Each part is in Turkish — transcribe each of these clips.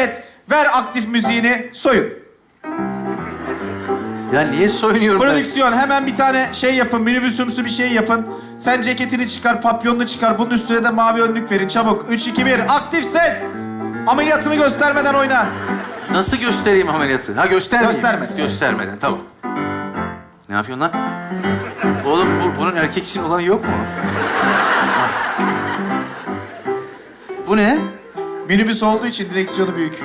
Evet, ver aktif müziğini, soyun. Ya niye soyunuyorum ben? Prodüksiyon hemen bir tane şey yapın, minibüsümsü bir şey yapın. Sen ceketini çıkar, papyonunu çıkar. Bunun üstüne de mavi önlük verin çabuk. Üç, iki, bir, aktifsin. Ameliyatını göstermeden oyna. Nasıl göstereyim ameliyatı? Ha göstermeyeyim. Göstermeden. Göstermeden, tamam. Ne yapıyorsun lan? Oğlum bu, bunun erkek için olanı yok mu? Bu ne? Minibüs olduğu için direksiyonu büyük.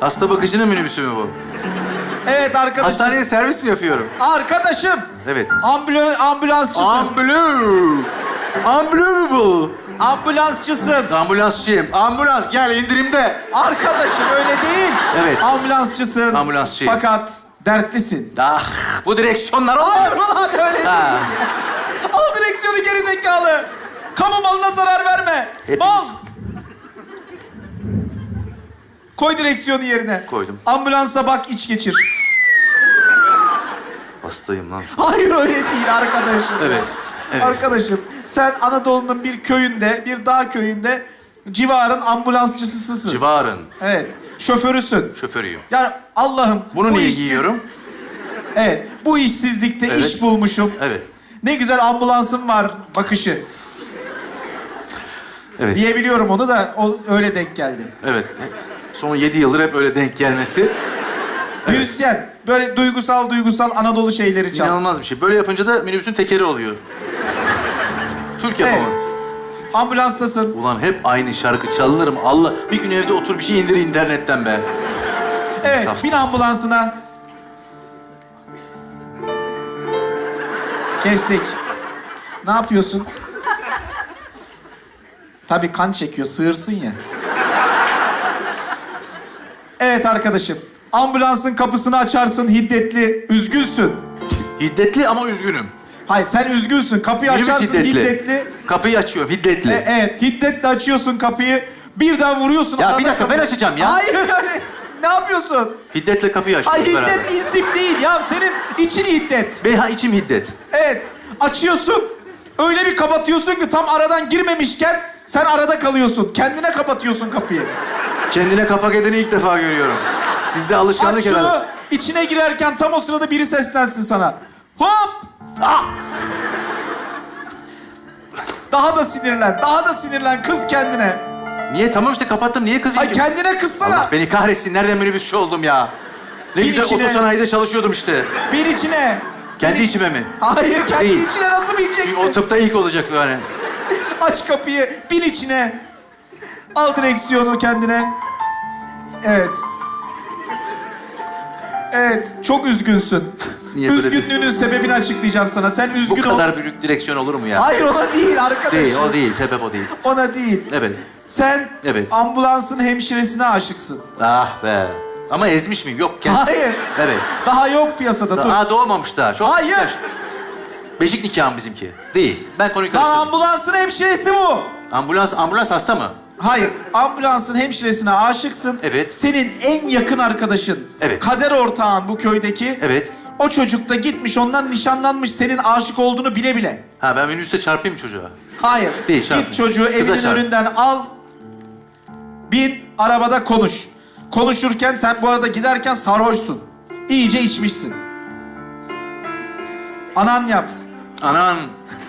Hasta bakıcının minibüsü mü bu? Evet arkadaşım. Hastaneye servis mi yapıyorum? Arkadaşım. Evet. Ambulans, ambulansçısın. Ambulans. Unbelievable. Ambulansçısın. Ambulansçıyım. Ambulans gel indirimde. Arkadaşım öyle değil. Evet. Ambulansçısın. Ambulansçıyım. Fakat dertlisin. Ah bu direksiyonlar Hayır olmaz. ulan öyle değil. Ha. Al direksiyonu geri zekalı. Kamu malına zarar verme. Hepimiz- Mal. Koy direksiyonu yerine. Koydum. Ambulansa bak iç geçir. Hastayım lan. Hayır öyle değil arkadaşım. Evet, evet. Arkadaşım sen Anadolu'nun bir köyünde, bir dağ köyünde civarın ambulansçısısın. Civarın Evet. Şoförüsün. şoförüyüm. Yani Allah'ım. Bunu bu niye işsiz- giyiyorum? Evet. Bu işsizlikte Evet. iş bulmuşum. Evet. Ne güzel ambulansım var bakışı. Evet. Diyebiliyorum onu da o öyle denk geldi. Evet. Son yedi yıldır hep öyle denk gelmesi. Müzisyen. Böyle duygusal duygusal Anadolu şeyleri çal. İnanılmaz bir şey. Böyle yapınca da minibüsün tekeri oluyor. Türk yapımı. Evet. Ambulanstasın. Ulan hep aynı şarkı çalınır mı? Allah bir gün evde otur bir şey indir internetten be. Evet. Safsız. Bin ambulansına. Kestik. Ne yapıyorsun? Tabii kan çekiyor, sığırsın ya. Evet arkadaşım. Ambulansın kapısını açarsın hiddetli, üzgünsün. Hiddetli ama üzgünüm. Hayır sen üzgünsün. Kapıyı Minibüs açarsın hiddetli. hiddetli. Kapıyı açıyorum hiddetli. E, evet, hiddetle açıyorsun kapıyı. Birden vuruyorsun. Ya arada bir dakika, kapı- ben açacağım ya. Hayır öyle. Ne yapıyorsun? Hiddetle kapıyı Ay beraber. hiddet insip değil ya. Senin için hiddet. Benim ha, içim hiddet. Evet. Açıyorsun. Öyle bir kapatıyorsun ki tam aradan girmemişken sen arada kalıyorsun. Kendine kapatıyorsun kapıyı. Kendine kapak edeni ilk defa görüyorum. Sizde alışkanlık Aç şunu. herhalde. İçine girerken tam o sırada biri seslensin sana. Hop! Ah! Daha da sinirlen. Daha da sinirlen. Kız kendine. Niye? Tamam işte kapattım. Niye kızayım Ay ki? kendine kızsana. Allah beni kahretsin. Nereden minibüsçü oldum ya? Ne Bir güzel içine- otosanayide çalışıyordum işte. Bir içine. Kendi Bir- içime mi? Hayır kendi Değil. içine nasıl bileceksin? O tıpta ilk olacak yani. Aç kapıyı, bin içine. Al direksiyonu kendine. Evet. Evet, çok üzgünsün. Niye böyle Üzgünlüğünün sebebini açıklayacağım sana. Sen Bu üzgün ol. kadar büyük direksiyon olur mu ya? Hayır ona değil arkadaşım. Değil, o değil. Sebep o değil. Ona değil. Evet. Sen Evet. ambulansın hemşiresine aşıksın. Ah be. Ama ezmiş miyim? Yok. Kendi... Hayır. Evet. Daha yok piyasada dur. Daha doğmamış daha. Çok Hayır. küçükler. Beşik nikahım bizimki. Değil. Ben konuyu Lan karıştırdım. ambulansın hemşiresi bu. Ambulans, ambulans hasta mı? Hayır, ambulansın hemşiresine aşıksın. Evet. Senin en yakın arkadaşın. Evet. Kader ortağın bu köydeki. Evet. O çocuk da gitmiş ondan nişanlanmış senin aşık olduğunu bile bile. Ha ben minibüste çarpayım çocuğa? Hayır. Değil, çarpma. Git çocuğu Kıza evinin çarp. önünden al. Bin arabada konuş. Konuşurken sen bu arada giderken sarhoşsun. İyice içmişsin. Anan yap. Anan.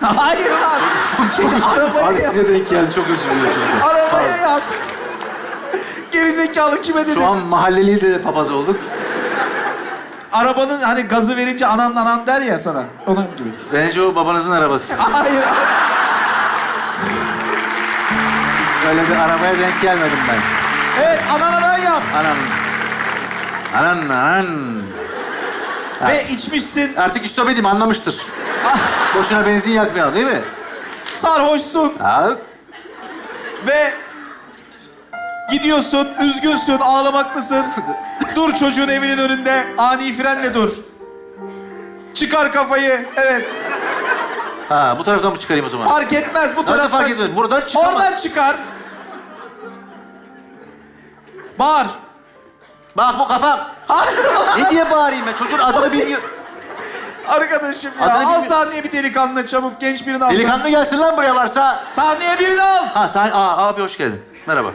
Hayır lan. Şimdi arabaya yap. size denk geldi. Çok özür çocuklar. Arabaya yap. Gerizekalı kime dedim? Şu an mahalleliyle de papaz olduk. Arabanın hani gazı verince anan anan der ya sana. Onun gibi. Bence o babanızın arabası. Hayır. Öyle bir arabaya denk gelmedim ben. Evet anan anan yap. Anan. Anan, anan. Ve içmişsin. Artık edeyim anlamıştır. Boşuna benzin yakmayalım değil mi? Sarhoşsun. Ha? Ve gidiyorsun, üzgünsün, ağlamaklısın. dur çocuğun evinin önünde, ani frenle dur. Çıkar kafayı, evet. Ha bu taraftan mı çıkarayım o zaman? Fark etmez bu Nasıl taraftan. fark etmez? Buradan çıkamaz. Oradan çıkar. Bağır. Bak bu kafam. Hayır Ne diye bağırayım ben? Çocuğun adını bilmiyor. Arkadaşım ya, Adını al sahneye bir delikanlı çabuk, genç birini al. Delikanlı gelsin lan buraya varsa. Sahneye birini al. Ha sen, aa, abi hoş geldin. Merhaba.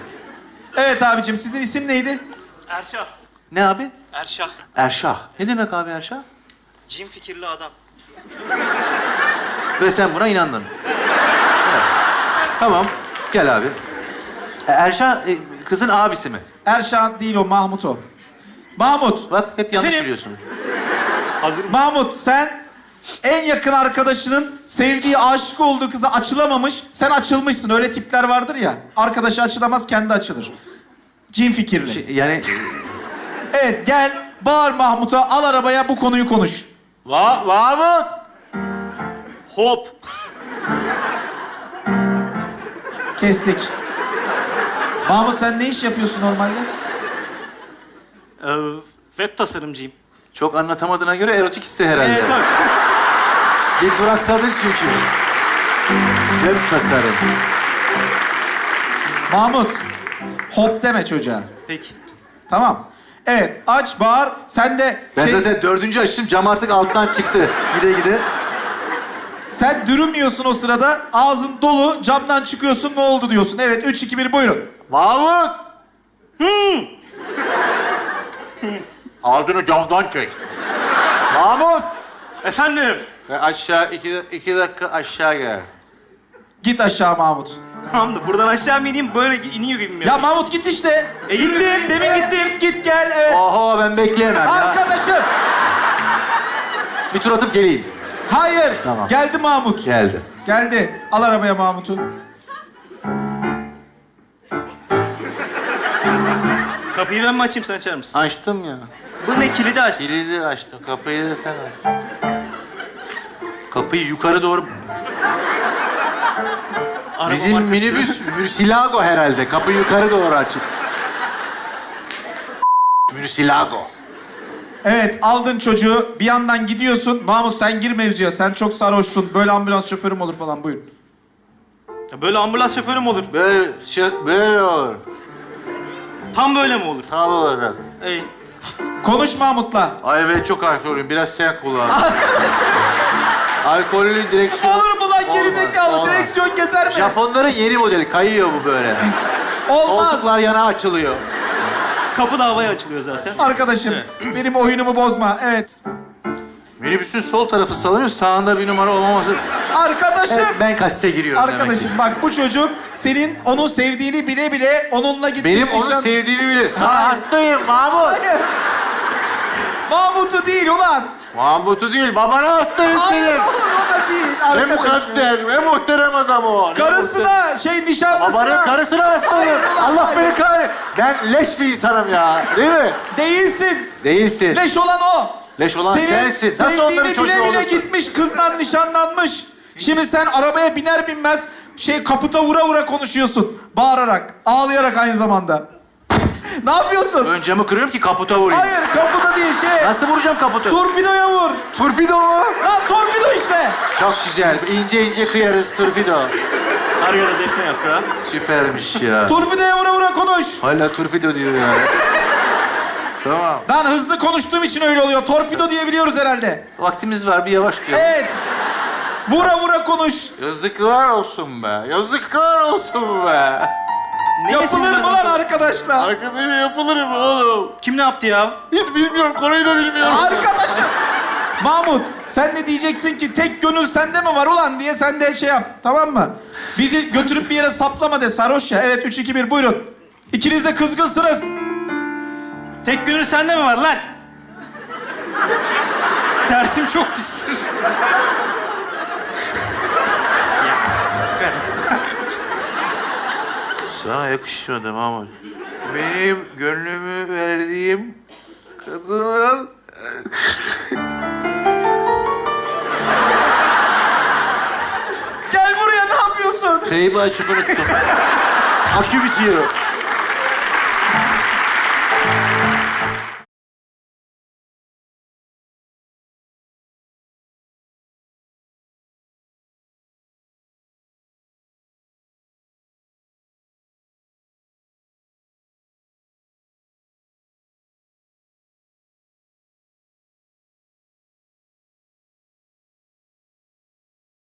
Evet abicim sizin isim neydi? Erşah. Ne abi? Erşah. Erşah. Ne demek abi Erşah? Cin fikirli adam. Ve sen buna inandın. Evet. Tamam. Gel abi. E, Erşah e, kızın abisi mi? Erşan değil o Mahmut o. Mahmut. Bak hep yanlış Efendim? biliyorsun. Hazır mı? Mahmut sen en yakın arkadaşının sevdiği, aşık olduğu kıza açılamamış. Sen açılmışsın. Öyle tipler vardır ya. Arkadaşı açılamaz, kendi açılır. Cin fikirli. Şey, yani Evet gel, bağır Mahmut'a, al arabaya bu konuyu konuş. Va Mahmut. Hop. Kestik. Mahmut sen ne iş yapıyorsun normalde? Ee, web tasarımcıyım. Çok anlatamadığına göre erotik iste herhalde. Evet tabii. Bir duraksadın çünkü. Web tasarım. Mahmut, hop deme çocuğa. Peki. Tamam. Evet, aç, bağır. Sen de Ben şey- zaten dördüncü açtım, cam artık alttan çıktı. Gide gide. sen dürüm yiyorsun o sırada. Ağzın dolu, camdan çıkıyorsun. Ne oldu diyorsun. Evet, üç, iki, bir, buyurun. Mahmut! Ağzını camdan çek. Mahmut! Efendim. Ve aşağı, iki, iki dakika aşağı gel. Git aşağı Mahmut. Tamam da buradan aşağı mı ineyim böyle iniyor gibi mi? Ya Mahmut git işte. E gittim. Demin Evet, gittim. Git gel, evet. Oho ben bekleyemem ya. Arkadaşım. Bir tur atıp geleyim. Hayır. Tamam. Geldi Mahmut. Geldi. Geldi. Al arabaya Mahmut'u. Kapıyı ben mi açayım sen açar mısın? Açtım ya. Bu ne kilidi aç. Kilidi açtım. Kapıyı da sen aç. Kapıyı yukarı doğru... Araba Bizim markası. minibüs Mürsilago herhalde. Kapıyı yukarı doğru açık. Mürsilago. Evet aldın çocuğu. Bir yandan gidiyorsun. Mahmut sen gir mevzuya. Sen çok sarhoşsun. Böyle ambulans şoförüm olur falan. Buyurun. Ya Böyle ambulans şoförü mü olur? Böyle, şey, böyle olur. Tam böyle mi olur? Tam olarak. Ey. Konuş Mahmut'la. Ay ben çok alkolüm. Biraz sen kullan. Alkollü direksiyon... Olur mu lan gerizekalı? olmaz. Direksiyon gezer mi? Japonların yeni modeli. Kayıyor bu böyle. Olmaz. Koltuklar yana açılıyor. Kapı da havaya açılıyor zaten. Arkadaşım benim oyunumu bozma. Evet. Minibüsün sol tarafı sallanıyor. Sağında bir numara olmaması... Arkadaşım. Evet, ben kaçta giriyorum demek. Arkadaşım bak bu çocuk senin onu sevdiğini bile bile onunla gitmiş. Benim onu nişan- sevdiğimi bile. Sana hastayım Mahmut. Hayır. Mahmut'u değil ulan. Mahmut'u değil, babana hastayım Hayır senin. oğlum o da değil. Ne Arkadaşım. mukadder, ne muhterem adam o. Ne muhterem- Karısına, şey nişanlısına. Babanın karısına hastayım. Hayır, ulan, Allah hayır. beni kahretsin. Ben leş bir insanım ya. Değil mi? Değilsin. Değilsin. Leş olan o. olan Senin sensin. Nasıl onların sevdiğini çocuğu bile bile olursun? gitmiş kızla nişanlanmış. Şimdi sen arabaya biner binmez şey kaputa vura vura konuşuyorsun. Bağırarak, ağlayarak aynı zamanda. ne yapıyorsun? Ön camı kırıyorum ki kaputa vurayım. Hayır kaputa değil şey. Nasıl vuracağım kaputu? Torpidoya vur. Torpido mu? Lan torpido işte. Çok güzel. İnce ince kıyarız torpido. Arıyor da defne yaprağı. Süpermiş ya. Torpidoya vura vura konuş. Hala torpido diyor ya. Tamam. Lan hızlı konuştuğum için öyle oluyor. Torpido diyebiliyoruz herhalde. Vaktimiz var bir yavaş diyor. Evet. Vura vura konuş. Yazıklar olsun be. Yazıklar olsun be. Ne Yapılır mı lan arkadaşlar? Arkadaşım yapılır mı oğlum? Kim ne yaptı ya? Hiç bilmiyorum. Konuyu da bilmiyorum. Arkadaşım. Mahmut sen ne diyeceksin ki tek gönül sende mi var ulan diye sen de şey yap tamam mı? Bizi götürüp bir yere saplama de sarhoş ya. Evet üç, iki, bir, buyurun. İkiniz de kızgınsınız. Tek gönül sende mi var lan? Tersim çok pis. Sana yakışmadı Mahmut. Benim gönlümü verdiğim kadının... Gel buraya ne yapıyorsun? Teybi açıp unuttum. Akü bitiyor.